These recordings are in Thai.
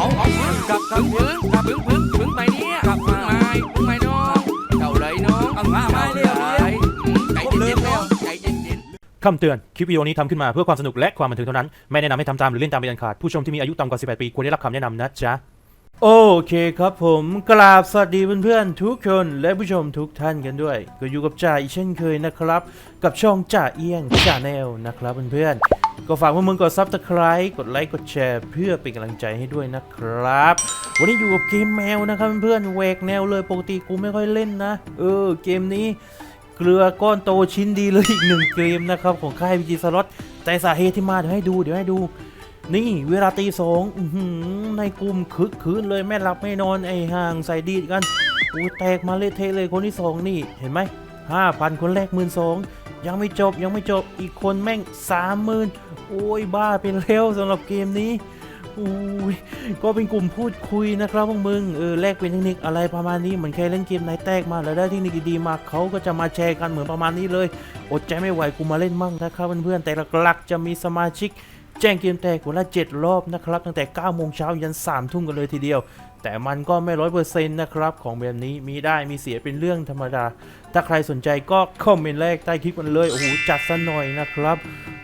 เอาเอาพึ่งกับกับพึ่งกับพึ่งพึ่งพึ่งไปเนี่ยกับพึ่งไม่พึ่งไม่น้องเก่าเลยน้องเอามาไม่เร็วเลยใจเย็นๆแล้วใจเย็นๆคำเตือน คลิปวิดีโอนี้ทำขึ้นมาเพื่อความสนุกและความบันเทิงเท่านั้น ไม่แนะนำให้ทำตามหรือเล่นตามเป็นอันขาด ผู้ชมที่มีอายุต่ำกว่า 18 ปีควรได้รับคำแนะนำนะจ๊ะ โอเคครับผมกราบสวัสดีเพื่อนๆทุกคนและผู้ชมทุกท่านกันด้วย ก็อยู่กับจ่าอีกเช่นเคยนะครับ กับช่องจ่าเอี้ยงจ่าแนวนะครับเพื่อนๆก็ฝากเพวกมึงกดซับสไคร b ์กดไลค์กดแชร์เพื่อเป็นกำลังใจให้ด้วยนะครับ วันนี้อยู่กับเกมแมวนะครับเพื่อนๆแหวกแนวเลยปกติกูไม่ค่อยเล่นนะ เออเกมนี้เกลือก้อนโตชิ้นดีเลยอีกหนึ่งเกมนะครับของค่ายวีจีสล็อตแต่สาเหตุที่มาเดี๋ยวให้ดูเดี๋ยวให้ดู นี่เวลาตีสองในกลุ่มคึกคืนเลยแม่หลับไม่นอนไอ้ห่างใส่ดีดกันอ้แตกมาเละเทะเลยคนที่สองนี่เห็นไหมห้าพันคนแรกหมื่นสองยังไม่จบยังไม่จบอีกคนแม่งสามหมื่นโอ้ยบ้าเป็นเร็วสำหรับเกมนี้อุ้ยก็เป็นกลุ่มพูดคุยนะครับพวกมึงเออแลกเป็นเทคนิคอะไรประมาณนี้เหมือนแค่เล่นเกมไหนแตกมาแล้วได้เทคนิคดีๆมาเขาก็จะมาแชร์กันเหมือนประมาณนี้เลย อดใจไม่ไหวกูมาเล่นมั่งนะครับเพื่อนๆแต่หลักๆจะมีสมาชิก แจ้งเกมแตกวันละ 7 รอบนะครับ ตั้งแต่ 9 โมงเช้ายัน 3 ทุ่มกันเลยทีเดียว แต่มันก็ไม่ร้อยเปอร์เซ็นต์นะครับ ของแบบนี้มีได้มีเสียเป็นเรื่องธรรมดา ถ้าใครสนใจก็คอมเมนต์แรกใต้คลิปมันเลย โอ้โห จัดซะหน่อยนะครับ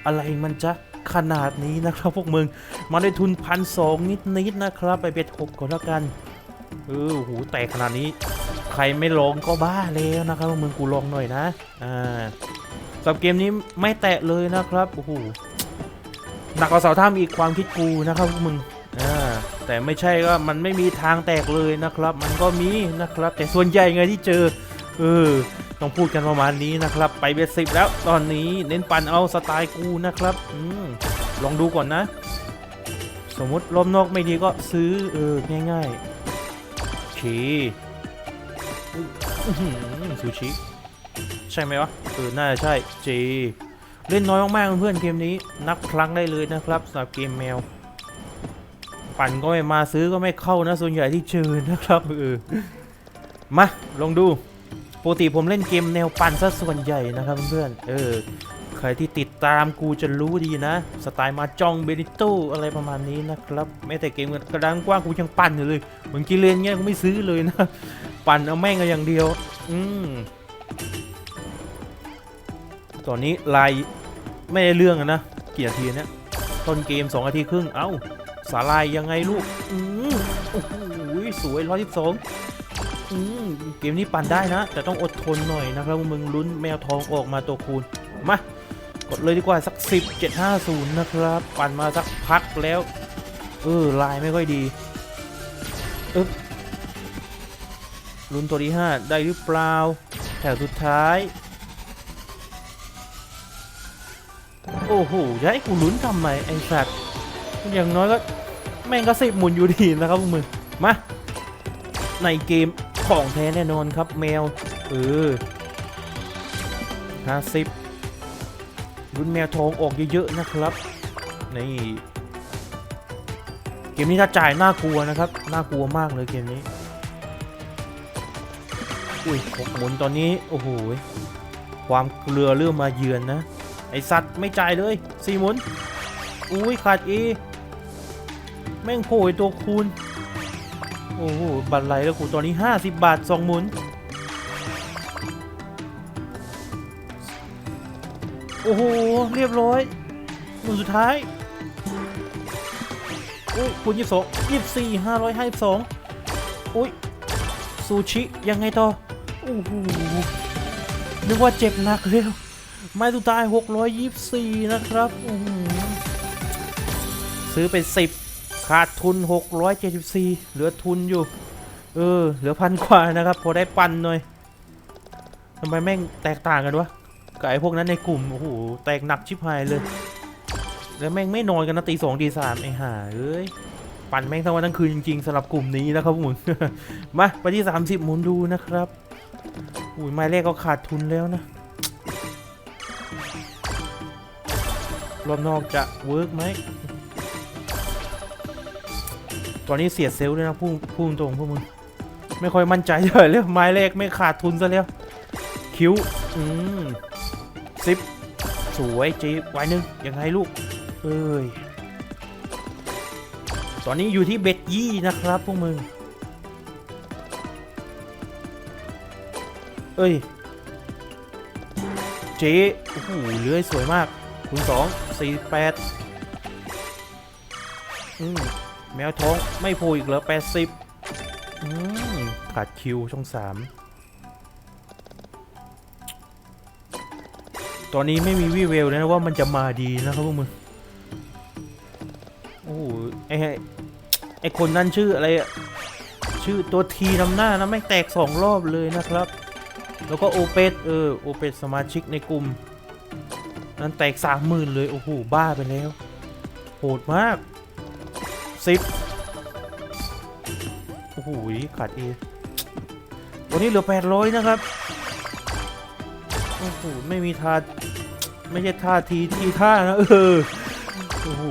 อะไรมันจะขนาดนี้นะครับพวกมึง มาได้ทุนพันสองนิดๆนะครับ ไปเบ็ดหกก่อนแล้วกัน เออโอ้โหแตกขนาดนี้ ใครไม่ลองก็บ้าแล้วนะครับพวกมึงกูลองหน่อยนะ อ่าสำหรับเกมนี้ไม่แตะเลยนะครับ โอ้โห หนักกว่าเสาถ้ำอีกความคิดกูนะครับพวกมึงอ่าแต่ไม่ใช่ก็มันไม่มีทางแตกเลยนะครับ มันก็มีนะครับ แต่ส่วนใหญ่ไงที่เจอเออต้องพูดกันประมาณนี้นะครับ ไปเบสสิบแล้วตอนนี้เน้นปั่นเอาสไตล์กูนะครับอืมลองดูก่อนนะ สมมติลมนอกไม่ดีก็ซื้อเออง่ายๆโอเคซูชิ ใช่ไหมวะเออน่าจะใช่เจ เล่นน้อยมากๆเพื่อนๆเกมนี้ นับครั้งได้เลยนะครับสำหรับเกมแมว ปั่นก็ไม่มาซื้อก็ไม่เข้านะส่วนใหญ่ที่เจอนะครับเออมาลองดูปกติผมเล่นเกมแนวปั่นซะส่วนใหญ่นะครับเพื่อนเออใครที่ติดตามกูจะรู้ดีนะ สไตล์มาจองเบนิโตอะไรประมาณนี้นะครับแม้แต่เกมกระดานกว้างกูยังปั่นอยู่เลยเหมือนกิเลนเงี้ยกูไม่ซื้อเลยนะ ปั่นเอาแม่งกันอย่างเดียว อืม ตอนนี้ลายไม่ได้เรื่องอะนะกี่นาทีเนี่ยต้นเกม2นาทีครึ่ง เอ้า สาลายยังไงลูก อืมโอ้โหสวยร้อยสิบสองอืมเกมนี้ปั่นได้นะ แต่ต้องอดทนหน่อยนะครับมึงลุ้นแมวทองออกมาตัวคูณ มากดเลยดีกว่าสัก 10 750 นะครับ ปั่นมาสักพักแล้ว เออ ลายไม่ค่อยดีอึ๊บลุ้นตัวที่ 5 ได้หรือเปล่า แถวสุดท้าย โอ้โหจะให้กูลุ้นทำไมไอ้สัตว์อย่างน้อยก็แม่งก็สิบหมุนอยู่ดีนะครับพวกมึงมาในเกมของแท้แน่นอนครับแมวเออห้าสิบรุ่นแมวทองออกเยอะๆนะครับนี่เกมนี้ถ้าจ่ายน่ากลัวนะครับน่ากลัวมากเลยเกมนี้อุ้ยหกหมุนตอนนี้โอ้โหความเกลือเริ่มมาเยือนนะ อสัตว์ไม่จ่ายเลยสี่หมุน อุ้ยขาดเอแม่งโผล่ตัวคูณ โอ้โห บัตรไหลแล้วกูตอนนี้ 50 บาท 2 หมุน โอ้โห เรียบร้อย หมุนสุดท้ายอุ้ยคูณยี่สิบสองยี่สิบสี่ห้าร้อยห้าสิบสองอุ้ย ซูชิ ยังไงต่อ โอ้โห นึกว่าเจ็บหนักเลย ไม้สุดท้าย 624 นะครับอื้อหือซื้อไป 10 ขาดทุน 674 เหลือทุนอยู่ เออ เหลือพันกว่านะครับ พอได้ปันหน่อยทำไมแม่งแตกต่างกันวะกับไอ้พวกนั้นในกลุ่ม โอ้โห แตกหนักชิบหายเลย แล้วแม่งไม่นอนกันนะตีสองตีสามไอ้ห่าเอ้ย ปั่นแม่งทั้งวันทั้งคืนจริงๆสำหรับกลุ่มนี้นะครับหมุนมาไปที่ 30 หมุนดูนะครับอุ้ยไม้แรกก็ขาดทุนแล้วนะ รอบนอกจะเวิร์กไหมตอนนี้เสียเซลล์เลยนะพุ่งพุ่งตรงพวกมึงไม่ค่อยมั่นใจเท่าไหร่เลยไม้แรกไม่ขาดทุนซะแล้ว คิ้ว อืมซิปสวยจีบไว้หนึ่งยังไงลูก เอ้ย ตอนนี้อยู่ที่เบ็ดยี่นะครับพวกมึง เอ้ยเจ๊โอ้โหเลื้อยสวยมาก คูณสองสี่แปดอืมแมวท้องไม่โผล่อีกเหรอแปดสิบอืมขาดคิวช่องสามตอนนี้ไม่มีวี่แววเลยนะว่ามันจะมาดีนะครับพวกมึงโอ้ไอไอคนนั้นชื่ออะไรอะชื่อตัวทีนำหน้านะไม่แตกสองรอบเลยนะครับ แล้วก็โอเปสเออโอเปสสมาชิกในกลุ่ม นั้นแตกสามหมื่นเลย โอ้โห บ้าไปแล้ว โหดมากสิบโอ้โห ขาดเอวันนี้เหลือแปดร้อยนะครับ โอ้โห ไม่มีท่า ไม่ใช่ท่าทีทีท่านะเออ โอ้โห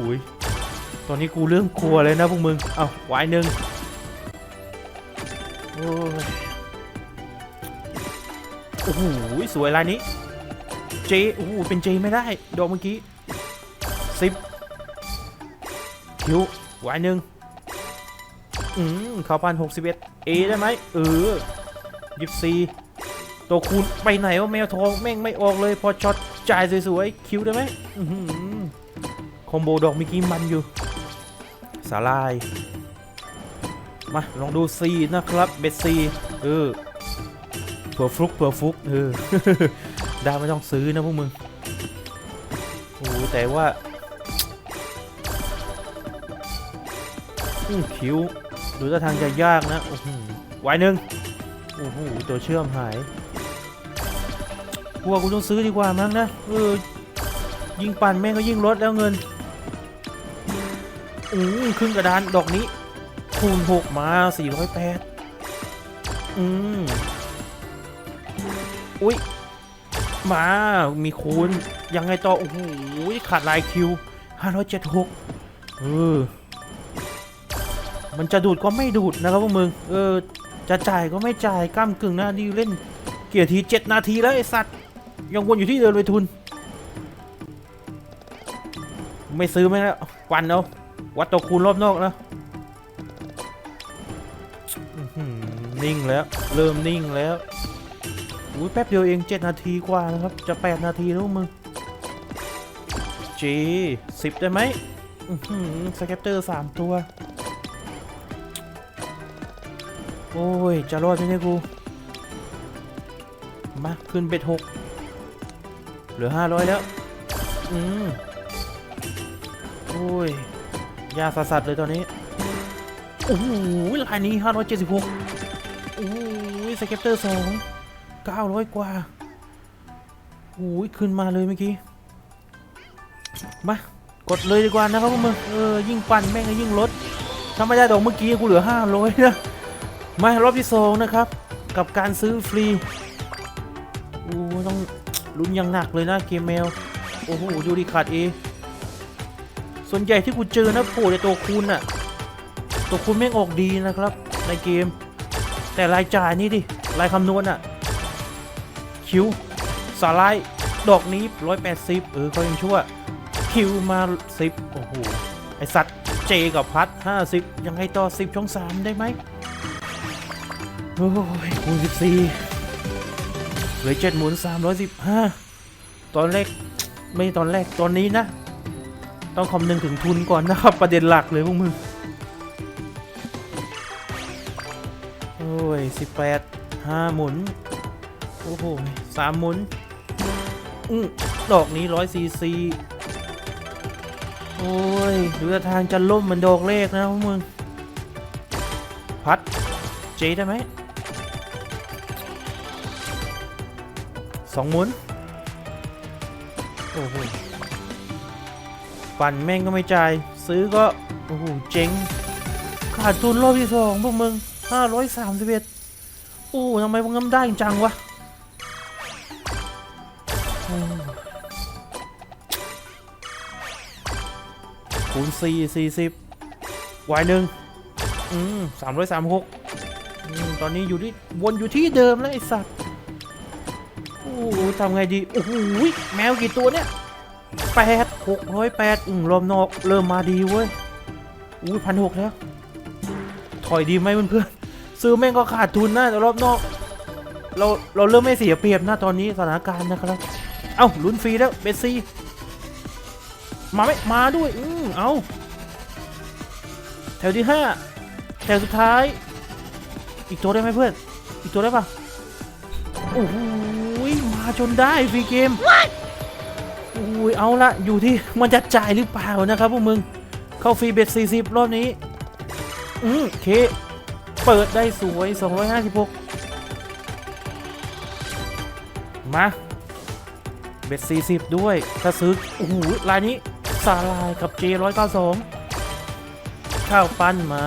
ตอนนี้กูเริ่มกลัวเลยนะพวกมึง เอาวายหนึ่งโอ้โอ้โห สวยลายนี้ เจโอ้โหเป็นเจไม่ได้ดอกเมื่อกี้สิบคิววายหนึ่งอืมข้าวพันหกสิบเอ็ดเอได้ไหมเออยิบซีตัวคูณไปไหนวะแมวทองแม่งไม่ออกเลย พอช็อตจ่ายสวยๆคิวได้ไหมคอมโบดอกเมื่อกี้มันอยู่สาลาย มา ลองดูซีนะครับ เบสซีเออเผื่อฟลุกเผื่อฟลุกเออ ได้ไม่ต้องซื้อนะพวกมึงโอ้แต่ว่าอืคิ้วดูท่าทางจะยากนะโอ้โหวายหนึ่งโอ้โหตัวเชื่อมหายกลัวกูต้องซื้อดีกว่ามั้งนะเออยิงปั่นแม่งก็ยิ่งลดแล้วเงินอือครึ่งกระดานดอกนี้ คูณ6มา408อืมอุ้ย มา มีคูณ ยังไงต่อ โอ้โห ขาดลายคิว576เจ็ดหกเออ มันจะดูดก็ไม่ดูดนะครับพวกมึง เออ จะจ่ายก็ไม่จ่ายกล้ามกึ่งหน้าดีเล่น เกียร์ที7นาทีแล้วไอสัตว์ ยังวนอยู่ที่เดินเลยทุน ไม่ซื้อไม่แล้ววันเอาวัดตัวคูณรอบนอกนะนิ่งแล้ว เริ่มนิ่งแล้ว อุ้ยแป๊บเดียวเอง7นาทีกว่านะครับ จะ8นาทีแล้วมึงเจสิบได้ไหมอือหือสแคปเตอร์สามตัว โอ้ย จะรอดไหมเนี่ยกู มา ขึ้นเบ็ดหกเหลือ500แล้ว อืมโอ้ย ยาสัสๆเลยตอนนี้ โอ้โหลายนี้576โอ้ยสเก็ปเตอร์สอง 900 กว่าโอ้ยขึ้นมาเลยเมื่อกี้ มา กดเลยดีกว่านะครับพวกมึง เออ ยิ่งปั่นแม่งยิ่งลดถ้าไม่ได้ดอกเมื่อกี้กูเหลือ 500 นะ มารอบที่สองนะครับ กับการซื้อฟรีโอ้ต้องลุ้นอย่างหนักเลยนะเกมแมว โอ้โห ดูดิขาดเอ ส่วนใหญ่ที่กูเจอนะโผล่ในตัวคูณอะตัวคุณแม่งออกดีนะครับ ในเกม แต่รายจ่ายนี่ดิ รายคำนวณอะ คิวสาลายดอกนี้180เออก็ยังชั่ว คิวมา10โอ้โห ไอสัตว์เจกับพัด50ยังไงต่อ10ช่อง3ได้ไหมโอ้ยคูณ14เหลือ7หมุน315ตอนแรกไม่ตอนแรกตอนนี้นะ ต้องคำนึงถึงทุนก่อนนะครับ ประเด็นหลักเลยพวกมึงโอ้ยสิบแปดห้าหมุน โอ้โหสามหมุนอืดอกนี้ร้อยซีซีโอ้ยดูทาทางจะล่มเหมันดอกเลขนะพวกมึง พัด เจได้ไหมสองหมุน โอ้โหปั่นแม่งก็ไม่จ่าย ซื้อก็ โอ้โห เจ๊ง ขาดทุนรอบที่สองพวกมึงห้าร้อยสามสิบเอ็ดโอ้ทำไมพวกงั้นได้จังวะ คูณสี่สี่สิบวายหนึ่งอืมสามร้อยสามหกตอนนี้อยู่ที่วนอยู่ที่เดิมแล้วไอสัตว์โอ้โหทำไงดี โอ้โหแมวกี่ตัวเนี่ยแปดหกร้อยแปดอืมรอบนอกเริ่มมาดีเว้ยอุ้พันหกแล้ว ถอยดีไหมเพื่อนๆซื้อแม่งก็ขาดทุนนะแต่รอบนอก เราเราเริ่มไม่เสียเปรียบนะตอนนี้สถานการณ์นะครับ เอ้าลุ้นฟรีแล้วเบสซี่มาไหมมาด้วย อืมเอาแถวที่ห้าแถวสุดท้าย อีกตัวได้ไหมเพื่อน อีกตัวได้ปะโอ้โหมาจนได้ฟรีเกมโอ้ยเอาละอยู่ที่มันจะจ่ายหรือเปล่านะครับพวกมึง เข้าฟรีเบ็ด40 รอบนี้ อืมโอเค เปิดได้สวย 256 มา เบ็ด40ด้วย ถ้าซื้อโอ้โหลายนี้สาลายกับ J192 ข้าวปั้นมา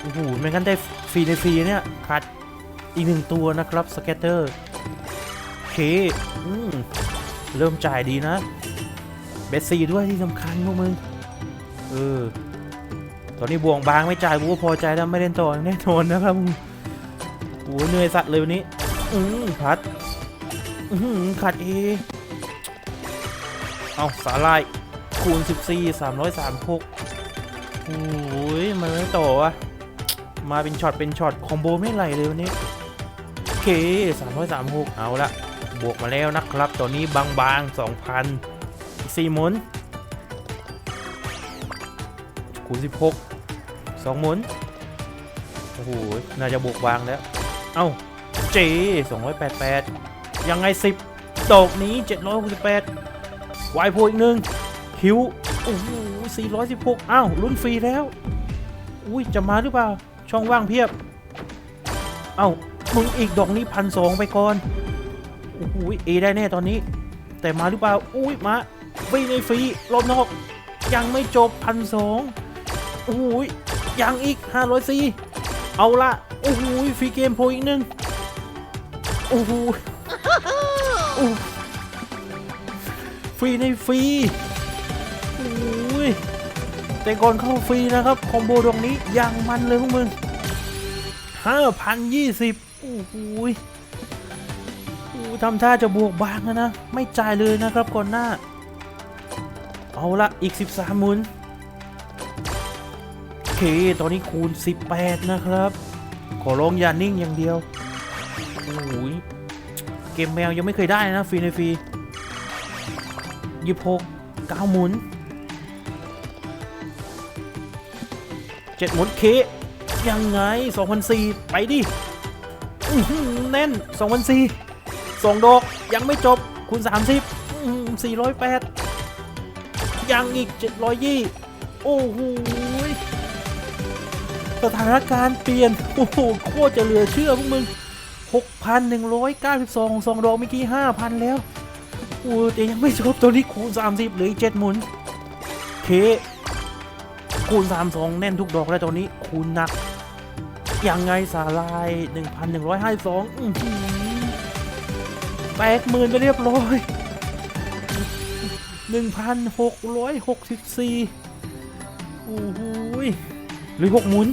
โอ้โหไม่งั้นได้ฟรีในฟรีเนี่ยขาดอีกหนึ่งตัวนะครับสเก็ตเตอร์เคอืมเริ่มจ่ายดีนะ เบสซีด้วยที่สำคัญพวกมึง เออ ตอนนี้บวงบางไม่จ่ายกูก็พอใจแล้วไม่เล่นต่อแน่นอนนะครับโอ้โหเหนื่อยสัตว์เลยวันนี้ อืมพัด ขาดเอเอาสาลายคูณ 14 336โอ้ยมันไม่ต่อวะมาเป็นช็อตเป็นช็อตคอมโบไม่ไหลเลยวันนี้โอเค 336 เอาละบวกมาแล้วนะครับตอนนี้บางๆ 2,000อีก4หมุนคูณ 16 2หมุนโอ้โหน่าจะบวกบางแล้ว เอ้าเจ288 ยังไง 10 ดอกนี้ 768วายโพอีกหนึ่งคิวโอ้โห416 อ้าวลุ้นฟรีแล้ว อุ้ยจะมาหรือเปล่า ช่องว่างเพียบ เอ้ามึงอีกดอกนี้พันสองไปก่อนโอ้โหเอได้แน่ตอนนี้ แต่มาหรือเปล่า อุ้ยมาฟรีในฟรีรอบนอก ยังไม่จบพันสองโอ้โหยังอีกห้าร้อยสี่เอาละโอ้โหฟรีเกมโพอีกหนึ่งโอ้โห ฟรีในฟรีโอ้ยแต่ก่อนเข้าฟรีนะครับ คอมโบตรงนี้ยังมันเลยพวกมึงห้าพันยี่สิบโอ้โหโอ้ทำท่าจะบวกบางนะนะ ไม่จ่ายเลยนะครับก่อนหน้า เอาละอีก 13หมุนโอเค ตอนนี้คูณ 18 นะครับ ขอร้องอย่านิ่งอย่างเดียว โอ้ย เกมแมวยังไม่เคยได้นะฟรีในฟรียี่หกเก้าหมุนเจ็ดหมุนเคยังไง2004ไปดิอื้อหือแน่น2004สองดอกยังไม่จบคูณ30อื้อหือ408ยังอีก700ยี่โอ้โหสถานการณ์เปลี่ยน โอ้โห โคตรจะเหลือเชื่อพวกมึง 6,192สองดอกเมื่อกี้ 5,000 แล้วโอ้แต่ยังไม่จบตัวนี้คูณ 30เหลืออีก7หมุน เค คูณ 32 แน่นทุกดอกแล้วตอนนี้คูณหนัก ยังไงสาลาย 1,152อื้อหือแตกหมื่นไปเรียบร้อย 1,664โอ้โหยหรือหกหมุน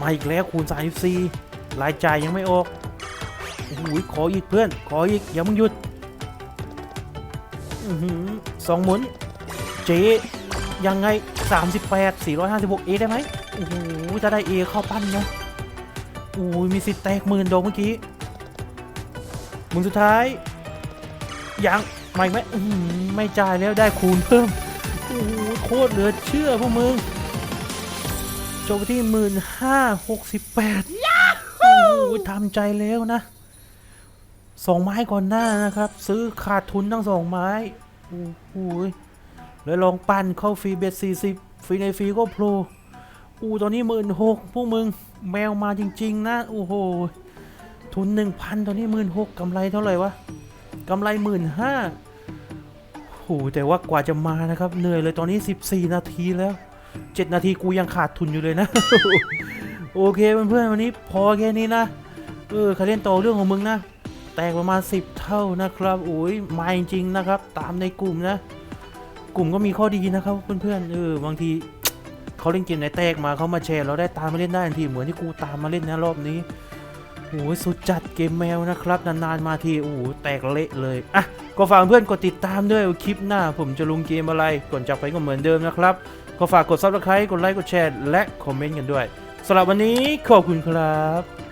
มาอีกแล้วคูณ34รายจ่ายยังไม่ออกโอ้โหยขออีกเพื่อน ขออีกอย่ามึงหยุดอสองหมุน เจยังไง 38 456เอได้ไหมโอ้โหจะได้เอเข้าปั้นนะโอ้ยมีสิทธิ์แตกหมื่นดอกเมื่อกี้หมุนสุดท้าย ยังไม่ไหมอื้อหือไม่จ่ายแล้วได้คูณเพิ่มโอ้โหโคตรเหลือเชื่อพวกมึง จบที่หมื่นห้าหกสิบแปดโอ้โหทำใจแล้วนะสองไม้ก่อนหน้านะครับ ซื้อขาดทุนทั้งสองไม้โอ้โหแล้วลองปั่นเข้าฟรีเบสสี่สิบฟรีในฟรีก็โปรอู้ตอนนี้หมื่นหกพวกมึงแมวมาจริง ๆ นะโอ้โหทุนหนึ่งพันตอนนี้หมื่นหกกำไรเท่าไหร่วะกำไรหมื่นห้าโหแต่ว่ากว่าจะมานะครับ เหนื่อยเลยตอนนี้ 14 นาทีแล้ว 7 นาทีกูยังขาดทุนอยู่เลยนะ โอเคเพื่อนเพื่อนวันนี้พอแค่นี้นะ เออคาเล่นต่อเรื่องของมึงนะ แตกประมาณ 10 เท่านะครับโอ้ยมาจริงนะครับ ตามในกลุ่มนะ กลุ่มก็มีข้อดีนะครับเพื่อนเพื่อนเออบางทีเขาเล่นเกมไหนแตกมาเขามาแชร์เราได้ตามมาเล่นได้ทันทีเหมือนที่กูตามมาเล่นนะรอบนี้โอ้ยสุดจัดเกมแมวนะครับ นานๆมาทีโอ้โแตกเละเลยอะก็ฝากเพื่อนกดติดตามด้วยคลิปหน้า ผมจะลงเกมอะไรก่อนจากไปก็เหมือนเดิมนะครับ ก็ฝากกด subscribe กดไลค์กดแชร์และคอมเมนต์กันด้วยสำหรับวันนี้ขอบคุณครับ